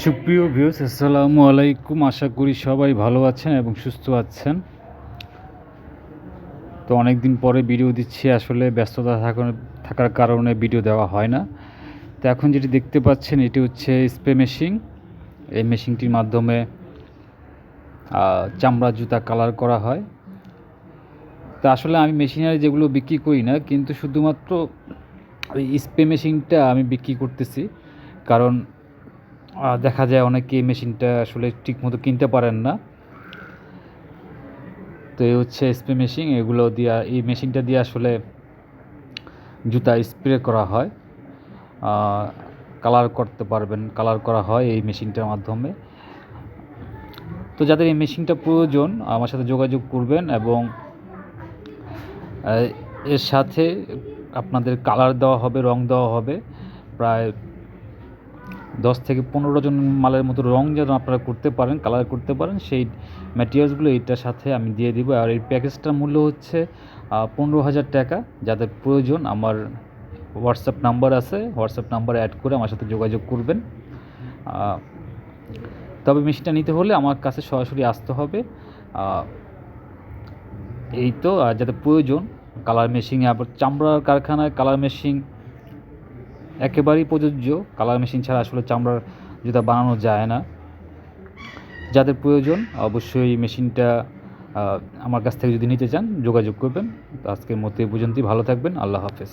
সুপ্রিয় ভিউস আসসালামু আলাইকুম। আশা করি সবাই ভালো আছেন এবং সুস্থ আছেন। তো অনেক দিন পরে ভিডিও দিচ্ছি, আসলে ব্যস্ততা থাকার কারণে ভিডিও দেওয়া হয় না। তো এখন যেটি দেখতে পাচ্ছেন, এটি হচ্ছে স্প্রে মেশিন এই মেশিনটির মাধ্যমে চামড়া, জুতা কালার করা হয়। তো আসলে আমি মেশিনারি যেগুলো বিক্রি করি না, কিন্তু শুধুমাত্র ওই স্প্রে মেশিনটা আমি বিক্রি করতেছি। কারণ দেখা যায় অনেকে মেশিনটা আসলে ঠিকমতো কিনতে পারেন না। তো এই হচ্ছে স্প্রে মেশিন এগুলো দিয়ে, এই মেশিনটা দিয়ে আসলে জুতা স্প্রে করা হয়। কালার করতে পারবেন কালার করা হয় এই মেশিনটার মাধ্যমে। তো যাদের এই মেশিনটা প্রয়োজন, আমার সাথে যোগাযোগ করবেন এবং এর সাথে আপনাদের কালার দেওয়া হবে, রং দেওয়া হবে। প্রায় দশ থেকে পনেরো জন মালের মতো রং যেন আপনারা করতে পারেন কালার করতে পারেন, সেই ম্যাটেরিয়ালসগুলো এইটার সাথে আমি দিয়ে দিব। আর এই প্যাকেজটার মূল্য হচ্ছে পনেরো হাজার টাকা। যাদের প্রয়োজন, আমার হোয়াটসঅ্যাপ নাম্বার আছে হোয়াটসঅ্যাপ নাম্বার অ্যাড করে আমার সাথে যোগাযোগ করবেন। তবে মেশিনটা নিতে হলে আমার কাছে সরাসরি আসতে হবে। এই তো যাতে প্রয়োজন কালার মেশিন আবার চামড়ার কারখানায় কালার মেশিন একেবারেই প্রযোজ্য। কালার মেশিন ছাড়া আসলে চামড়ার জুতা বানানো যায় না। যাদের প্রয়োজন, অবশ্যই মেশিনটা আমার কাছ থেকে যদি নিতে চান, যোগাযোগ করবেন। আজকের মতো এই পর্যন্তই। ভালো থাকবেন। আল্লাহ হাফেজ।